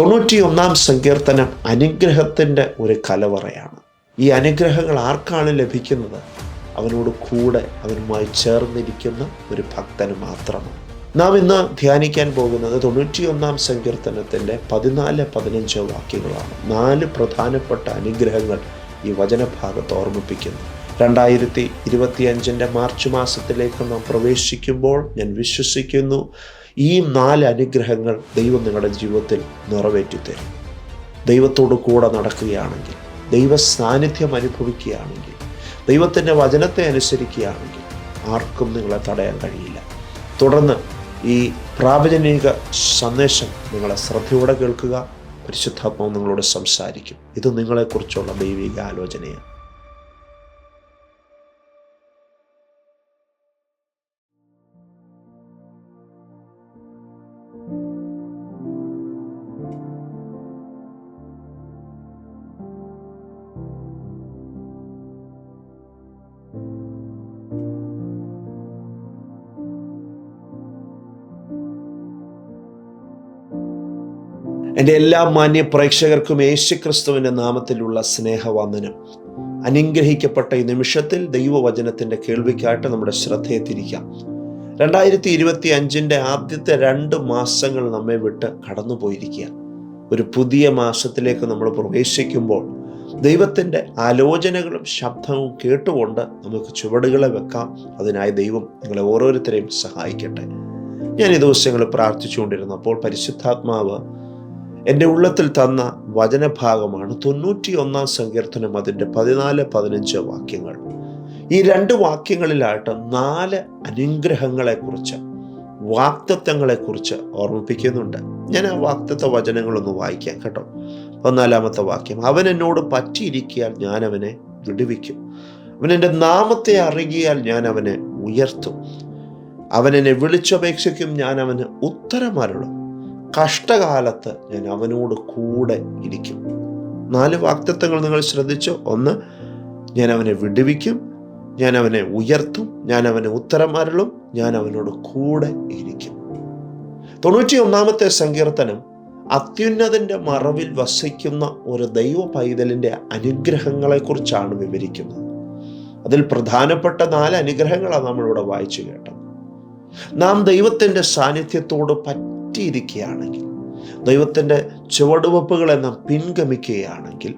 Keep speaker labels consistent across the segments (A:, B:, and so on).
A: തൊണ്ണൂറ്റി ഒന്നാം സങ്കീർത്തനം അനുഗ്രഹത്തിന്റെ ഒരു കലവറയാണ്. ഈ അനുഗ്രഹങ്ങൾ ആർക്കാണ് ലഭിക്കുന്നത്? അവനോട് കൂടെ അവനുമായി ചേർന്നിരിക്കുന്ന ഒരു ഭക്തന് മാത്രമാണ്. നാം ഇന്ന് ധ്യാനിക്കാൻ പോകുന്നത് തൊണ്ണൂറ്റിയൊന്നാം സങ്കീർത്തനത്തിന്റെ പതിനാല് പതിനഞ്ച് വാക്യങ്ങളാണ്. നാല് പ്രധാനപ്പെട്ട അനുഗ്രഹങ്ങൾ ഈ വചനഭാഗത്ത് ഓർമ്മിപ്പിക്കുന്നു. രണ്ടായിരത്തി ഇരുപത്തിയഞ്ചിന്റെ മാർച്ച് മാസത്തിലേക്ക് നാം പ്രവേശിക്കുമ്പോൾ ഞാൻ വിശ്വസിക്കുന്നു ഈ നാല് അനുഗ്രഹങ്ങൾ ദൈവം നിങ്ങളുടെ ജീവിതത്തിൽ നിറവേറ്റിത്തരും. ദൈവത്തോട് കൂടെ നടക്കുകയാണെങ്കിൽ ദൈവ സാന്നിധ്യം അനുഭവിക്കുകയാണെങ്കിൽ ദൈവത്തിന്റെ വചനത്തെ അനുസരിക്കുകയാണെങ്കിൽ ആർക്കും നിങ്ങളെ തടയാൻ കഴിയില്ല. തുടർന്ന് ഈ പ്രാവചനിക സന്ദേശം നിങ്ങളെ ശ്രദ്ധയോടെ കേൾക്കുക. പരിശുദ്ധാത്മാവ് നിങ്ങളോട് സംസാരിക്കും. ഇത് നിങ്ങളെക്കുറിച്ചുള്ള ദൈവിക ആലോചനയാണ് എന്റെ എല്ലാ മാന്യ പ്രേക്ഷകർക്കും യേശുക്രിസ്തുവിന്റെ നാമത്തിലുള്ള സ്നേഹവന്ദനം. അനുഗ്രഹിക്കപ്പെട്ട ഈ നിമിഷത്തിൽ ദൈവവചനത്തിന്റെ കേൾവിക്കായിട്ട് നമ്മുടെ ശ്രദ്ധയെ തിരിക്കാം രണ്ടായിരത്തി ഇരുപത്തി അഞ്ചിന്റെ ആദ്യത്തെ രണ്ട് മാസങ്ങൾ നമ്മെ വിട്ട് കടന്നു പോയിരിക്കുക ഒരു പുതിയ മാസത്തിലേക്ക് നമ്മൾ പ്രവേശിക്കുമ്പോൾ ദൈവത്തിന്റെ ആലോചനകളും ശബ്ദവും കേട്ടുകൊണ്ട് നമുക്ക് ചുവടുകളെ വെക്കാം. അതിനായി ദൈവം നിങ്ങളെ ഓരോരുത്തരെയും സഹായിക്കട്ടെ. ഞാൻ ഈ ദിവസങ്ങൾ പ്രാർത്ഥിച്ചുകൊണ്ടിരുന്നപ്പോൾ പരിശുദ്ധാത്മാവ് എന്റെ ഉള്ളത്തിൽ തന്ന വചനഭാഗമാണ് തൊണ്ണൂറ്റി ഒന്നാം സങ്കീർത്തനം അതിന്റെ പതിനാല് പതിനഞ്ച് വാക്യങ്ങൾ. ഈ രണ്ട് വാക്യങ്ങളിലായിട്ട് നാല് അനുഗ്രഹങ്ങളെക്കുറിച്ച് വാക്തത്വങ്ങളെക്കുറിച്ച് ഓർമ്മിപ്പിക്കുന്നുണ്ട്. ഞാൻ ആ വാക്തത്വ വചനങ്ങളൊന്ന് വായിക്കാം കേട്ടോ. പതിനാലാമത്തെ വാക്യം അവൻ എന്നോട് പറ്റിയിരിക്കിയാൽ ഞാൻ അവനെ വിടുവിക്കും. അവൻ എന്റെ നാമത്തെ അറിയിയാൽ ഞാൻ അവനെ ഉയർത്തും. അവൻ എന്നെ വിളിച്ചപേക്ഷിക്കും ഞാൻ അവന് ഉത്തരമരുളും. കഷ്ടകാലത്ത് ഞാൻ അവനോട് കൂടെ ഇരിക്കും. നാല് വാക്തത്വങ്ങൾ നിങ്ങൾ ശ്രദ്ധിച്ചോ ഒന്ന് ഞാൻ അവനെ വിടുവിക്കും ഞാൻ അവനെ ഉയർത്തും ഞാൻ അവനെ ഉത്തരമരളും ഞാൻ അവനോട് കൂടെ ഇരിക്കും. തൊണ്ണൂറ്റി ഒന്നാമത്തെ സങ്കീർത്തനം അത്യുന്നതിന്റെ മറവിൽ വസിക്കുന്ന ഒരു ദൈവ പൈതലിന്റെ അനുഗ്രഹങ്ങളെക്കുറിച്ചാണ് വിവരിക്കുന്നത്. അതിൽ പ്രധാനപ്പെട്ട നാല് അനുഗ്രഹങ്ങളാണ് നമ്മളിവിടെ വായിച്ചു കേട്ടത്. നാം ദൈവത്തിന്റെ സാന്നിധ്യത്തോട് പറ്റിയിരിക്കുകയാണെങ്കിൽ ദൈവത്തിന്റെ ചുവടുവെപ്പുകളെ നാം പിൻഗമിക്കുകയാണെങ്കിൽ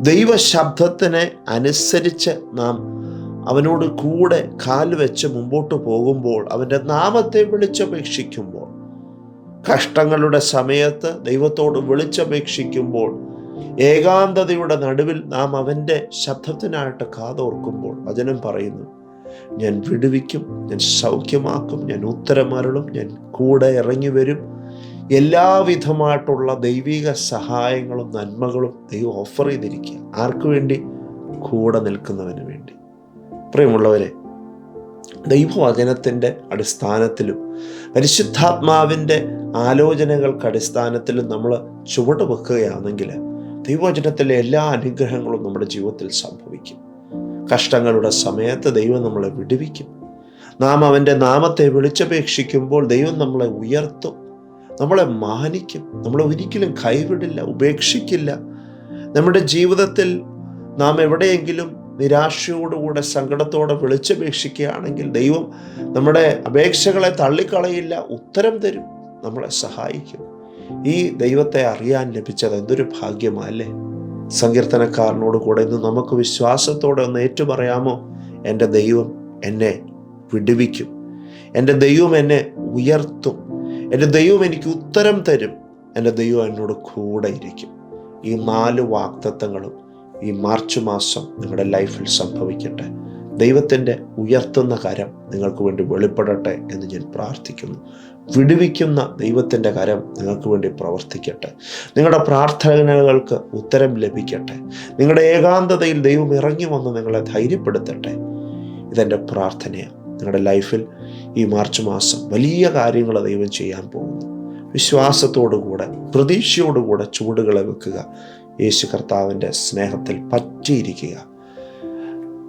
A: ദൈവശബ്ദത്തിനെ അനുസരിച്ച് നാം അവനോട് കൂടെ കാൽ വെച്ച് മുമ്പോട്ട് പോകുമ്പോൾ അവന്റെ നാമത്തെ വിളിച്ചപേക്ഷിക്കുമ്പോൾ കഷ്ടങ്ങളുടെ സമയത്ത് ദൈവത്തോട് വിളിച്ചപേക്ഷിക്കുമ്പോൾ ഏകാന്തതയുടെ നടുവിൽ നാം അവന്റെ ശബ്ദത്തിനായിട്ട് കാതോർക്കുമ്പോൾ വചനം പറയുന്നു. ഞാൻ വിടുവിക്കും ഞാൻ സൗഖ്യമാക്കും ഞാൻ ഉത്തരമരളും ഞാൻ കൂടെ ഇറങ്ങി വരും. എല്ലാവിധമായിട്ടുള്ള ദൈവിക സഹായങ്ങളും നന്മകളും ദൈവം ഓഫർ ചെയ്തിരിക്കുക. ആർക്കു വേണ്ടി? കൂടെ നിൽക്കുന്നവന് വേണ്ടി. പ്രിയമുള്ളവരെ ദൈവവചനത്തിന്റെ അടിസ്ഥാനത്തിലും പരിശുദ്ധാത്മാവിന്റെ ആലോചനകൾക്ക് അടിസ്ഥാനത്തിലും നമ്മൾ ചുവട് വെക്കുകയാണെങ്കിൽ ദൈവവചനത്തിലെ എല്ലാ അനുഗ്രഹങ്ങളും നമ്മുടെ ജീവിതത്തിൽ സംഭവിക്കും. കഷ്ടങ്ങളുടെ സമയത്ത് ദൈവം നമ്മളെ വിടുവിക്കും. നാം അവന്റെ നാമത്തെ വിളിച്ചപേക്ഷിക്കുമ്പോൾ ദൈവം നമ്മളെ ഉയർത്തും. നമ്മളെ മാനിക്കും. നമ്മളെ ഒരിക്കലും കൈവിടില്ല ഉപേക്ഷിക്കില്ല. നമ്മുടെ ജീവിതത്തിൽ നാം എവിടെയെങ്കിലും നിരാശയോടുകൂടെ സങ്കടത്തോടെ വിളിച്ചപേക്ഷിക്കുകയാണെങ്കിൽ ദൈവം നമ്മുടെ അപേക്ഷകളെ തള്ളിക്കളയില്ല ഉത്തരം തരും നമ്മളെ സഹായിക്കും. ഈ ദൈവത്തെ അറിയാൻ ലഭിച്ചത് എന്തൊരു ഭാഗ്യമല്ലേ സങ്കീർത്തനക്കാരനോട് കൂടെ ഇന്ന് നമുക്ക് വിശ്വാസത്തോടെ ഒന്ന് ഏറ്റുപറയാമോ? എന്റെ ദൈവം എന്നെ വിടുവിക്കും. എന്റെ ദൈവം എന്നെ ഉയർത്തും. എന്റെ ദൈവം എനിക്ക് ഉത്തരം തരും. എന്റെ ദൈവം എന്നോട് കൂടെ ഇരിക്കും. ഈ നാല് വാക്തത്വങ്ങളും ഈ മാർച്ച് മാസം നിങ്ങളുടെ ലൈഫിൽ സംഭവിക്കട്ടെ. ദൈവത്തിന്റെ ഉയർത്തുന്ന കരം നിങ്ങൾക്ക് വേണ്ടി വെളിപ്പെടട്ടെ എന്ന് ഞാൻ പ്രാർത്ഥിക്കുന്നു. വിടുവിക്കുന്ന ദൈവത്തിന്റെ കരം നിങ്ങൾക്ക് വേണ്ടി പ്രവർത്തിക്കട്ടെ. നിങ്ങളുടെ പ്രാർത്ഥനകൾക്ക് ഉത്തരം ലഭിക്കട്ടെ. നിങ്ങളുടെ ഏകാന്തതയിൽ ദൈവം ഇറങ്ങി വന്ന് നിങ്ങളെ ധൈര്യപ്പെടുത്തട്ടെ. ഇതെന്റെ പ്രാർത്ഥനയാണ്. നിങ്ങളുടെ ലൈഫിൽ ഈ മാർച്ച് മാസം വലിയ കാര്യങ്ങൾ ദൈവം ചെയ്യാൻ പോകുന്നു. വിശ്വാസത്തോടുകൂടെ പ്രതീക്ഷയോടുകൂടെ ചൂടുകളെ വെക്കുക. യേശു കർത്താവിന്റെ സ്നേഹത്തിൽ പറ്റിയിരിക്കുക.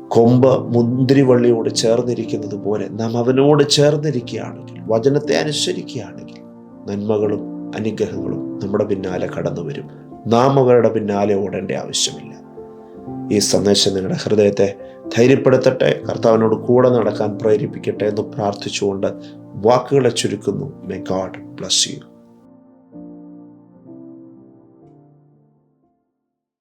A: കൊമ്പ് മുന്തിരിവള്ളിയോട് ചേർന്നിരിക്കുന്നത് പോലെ നാം അവനോട് ചേർന്നിരിക്കുകയാണെങ്കിൽ വചനത്തെ അനുസരിക്കുകയാണെങ്കിൽ നന്മകളും അനുഗ്രഹങ്ങളും നമ്മുടെ പിന്നാലെ കടന്നു വരും. നാം അവരുടെ പിന്നാലെ ഓടേണ്ട ആവശ്യമില്ല. ഈ സന്ദേശം നിങ്ങളുടെ ഹൃദയത്തെ ധൈര്യപ്പെടുത്തട്ടെ കർത്താവിനോട് കൂടെ നടക്കാൻ പ്രേരിപ്പിക്കട്ടെ എന്ന് പ്രാർത്ഥിച്ചുകൊണ്ട് വാക്കുകളെ ചുരുക്കുന്നു. May God bless you